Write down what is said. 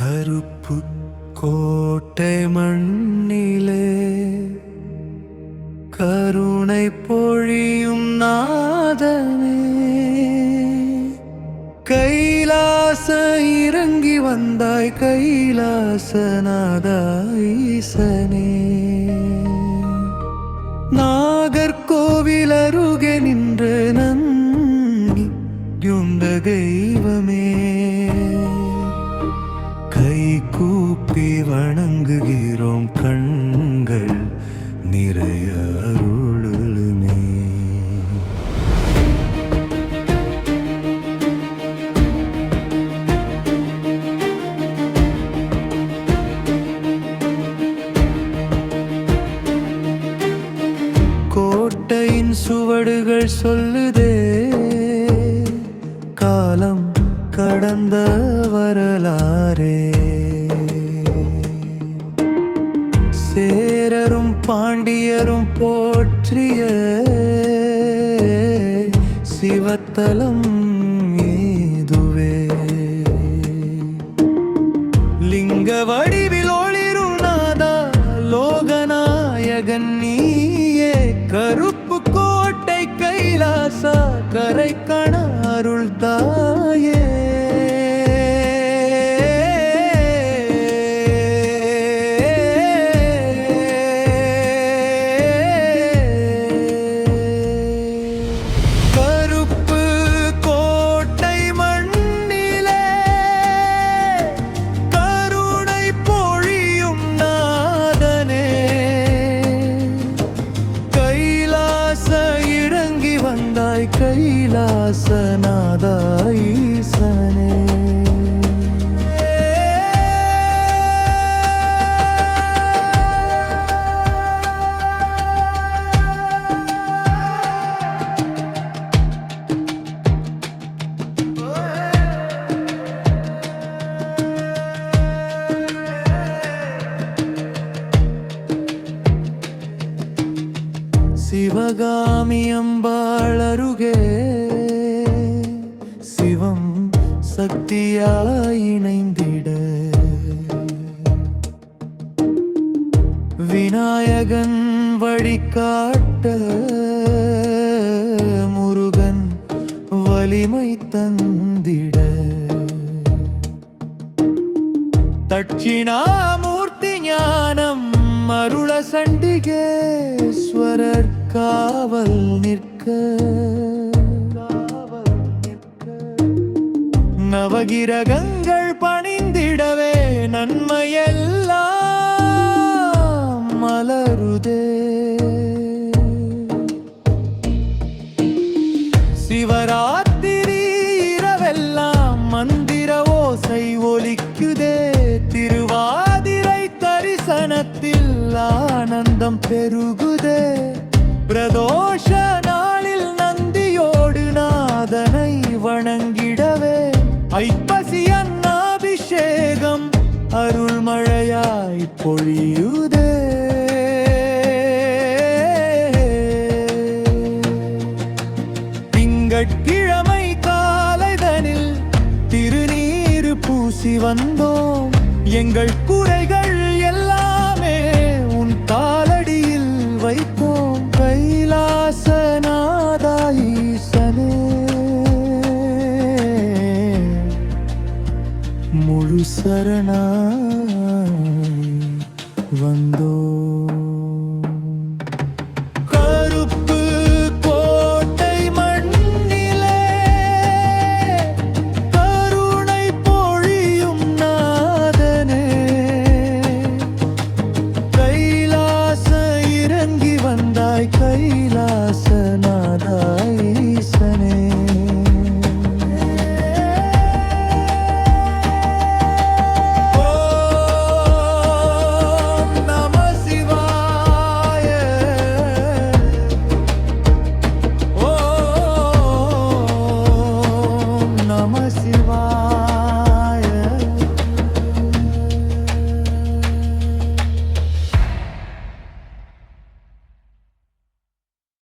கருப்பு கோட்டை மண்ணிலே கருணை பொழியும் நாதனே. கைலாச இறங்கி வந்தாய் கைலாசநாதாஈசனே கூப்பி வணங்குகிறோம் கண்கள் நிறைய அருளுமே. கோட்டையின் சுவடுகள் சொல்லுதே காலம் கடந்த பாண்டியரும் போற்றிய சிவத்தலம் ஏதுவே. லிங்க வடிவில் ஒளிரும் நாதா லோகநாயகன் நீயே. கருப்பு கோட்டை கைலாசா கரை கண அருள்தா. சிவகாமி அம்பாள் அருகே சிவம் சக்தியாய் இணைந்திட. விநாயகன் வழிகாட்ட முருகன் வலிமை தந்திட. தட்சிணாமூர்த்தி ஞானம் அருள சண்டிகேஸ்வரர் காவல் நிற்க. நவகிரகங்கள் பணிந்திடவே நன்மையெல்லாம் மலருதே. சிவராத்திரி இரவெல்லாம் மந்திர ஓசை ஒலிக்குதே. திருவாதிரை தரிசனத்தில் ஆனந்தம் பெருகுதே. அருள் மழையாய் பொழியுதே. திங்கட்கிழமை காலைதனில் திருநீரு பூசி வந்தோம். எங்கள் குறைகள் சரணாய் வந்தோ.